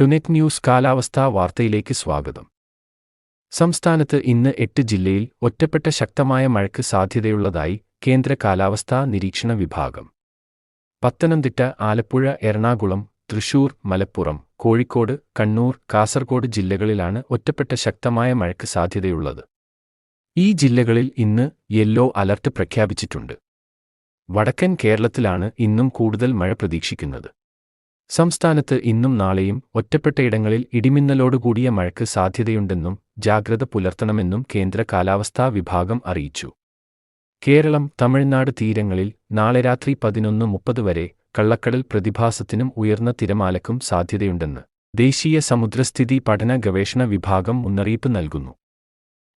ടുനെറ്റ് news കാലാവസ്ഥാ വാർത്തയിലേക്ക് സ്വാഗതം. സംസ്ഥാനത്ത് ഇന്ന് എട്ട് ജില്ലയിൽ ഒറ്റപ്പെട്ട ശക്തമായ മഴയ്ക്ക് സാധ്യതയുള്ളതായി കേന്ദ്ര കാലാവസ്ഥാ നിരീക്ഷണ വിഭാഗം. പത്തനംതിട്ട ആലപ്പുഴ എറണാകുളം തൃശൂർ മലപ്പുറം കോഴിക്കോട് കണ്ണൂർ കാസർഗോഡ് ജില്ലകളിലാണ് ഒറ്റപ്പെട്ട ശക്തമായ മഴയ്ക്ക് സാധ്യതയുള്ളത്. ഈ ജില്ലകളിൽ ഇന്ന് യെല്ലോ അലർട്ട് പ്രഖ്യാപിച്ചിട്ടുണ്ട്. വടക്കൻ കേരളത്തിലാണ് ഇന്നും കൂടുതൽ മഴ പ്രതീക്ഷിക്കുന്നത്. സംസ്ഥാനത്ത് ഇന്നും നാളെയും ഒറ്റപ്പെട്ട ഒറ്റപ്പെട്ടയിടങ്ങളിൽ ഇടിമിന്നലോടുകൂടിയ മഴയ്ക്ക് സാധ്യതയുണ്ടെന്നും ജാഗ്രത പുലർത്തണമെന്നും കേന്ദ്ര കാലാവസ്ഥാ വിഭാഗം അറിയിച്ചു. കേരളം തമിഴ്നാട് തീരങ്ങളിൽ നാളെ രാത്രി പതിനൊന്ന് മുപ്പത് വരെ കള്ളക്കടൽ പ്രതിഭാസത്തിനും ഉയർന്ന തിരമാലക്കും സാധ്യതയുണ്ടെന്ന് ദേശീയ സമുദ്രസ്ഥിതി പഠന ഗവേഷണ വിഭാഗം മുന്നറിയിപ്പ് നൽകുന്നു.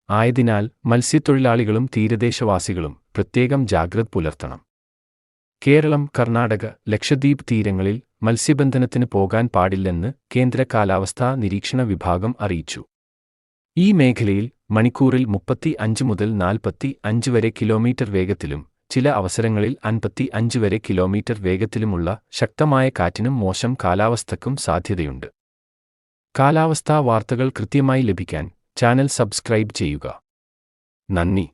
ആയതിനാൽ മത്സ്യത്തൊഴിലാളികളും തീരദേശവാസികളും പ്രത്യേകം ജാഗ്രത പുലർത്തണം. കേരളം കർണാടക ലക്ഷദ്വീപ് തീരങ്ങളിൽ മത്സ്യബന്ധനത്തിന് പോകാൻ പാടില്ലെന്ന് കേന്ദ്ര കാലാവസ്ഥാ നിരീക്ഷണ വിഭാഗം അറിയിച്ചു. ഈ മേഖലയിൽ മണിക്കൂറിൽ മുപ്പത്തി അഞ്ച് മുതൽ നാൽപ്പത്തി അഞ്ച് വരെ കിലോമീറ്റർ വേഗത്തിലും ചില അവസരങ്ങളിൽ അൻപത്തി അഞ്ച് വരെ കിലോമീറ്റർ വേഗത്തിലുമുള്ള ശക്തമായ കാറ്റിനും മോശം കാലാവസ്ഥക്കും സാധ്യതയുണ്ട്. കാലാവസ്ഥാ വാർത്തകൾ കൃത്യമായി ലഭിക്കാൻ ചാനൽ സബ്സ്ക്രൈബ് ചെയ്യുക. നന്ദി.